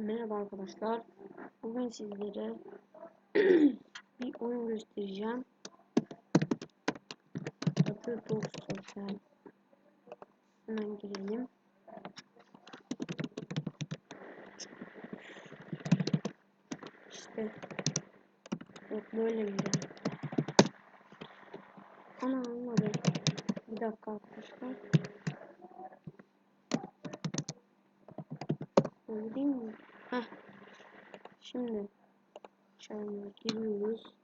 Merhaba arkadaşlar. Bugün sizlere bir oyun göstereceğim. Adı Social. Hemen girelim. İşte Yok böyle güzel. Ana anladım. Bir dakika arkadaşlar. Öyle değil mi? Heh. Şimdi şöyle giriyoruz.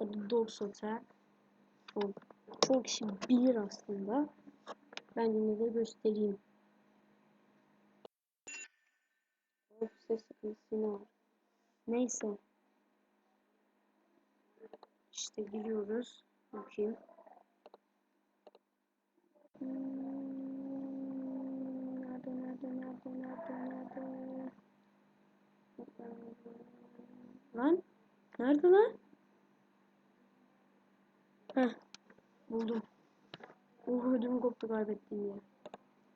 Adı Dogs Hotel. Çok, çok kişi bilir aslında. Ben yine de göstereyim. Ses sıkıntısı var. Neyse. İşte giriyoruz. Bakayım. Hmm, Lan? Nerede lan? Heh. Buldum. Oh ödüm koptu kaybettiğim yer.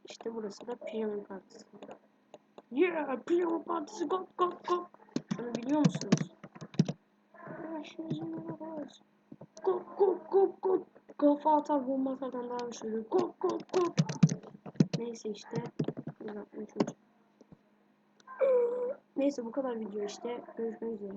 İşte burası da pijama partisi. Yeah! Pijama partisi kop kop kop. Şunu biliyor musunuz? Kop kop kop kop. Kafa atar bomba atardan daha güçlüdür. Kop kop kop. Neyse işte. Uzatmaya çalışıyorum. Neyse bu kadar video işte. Görüşmek üzere.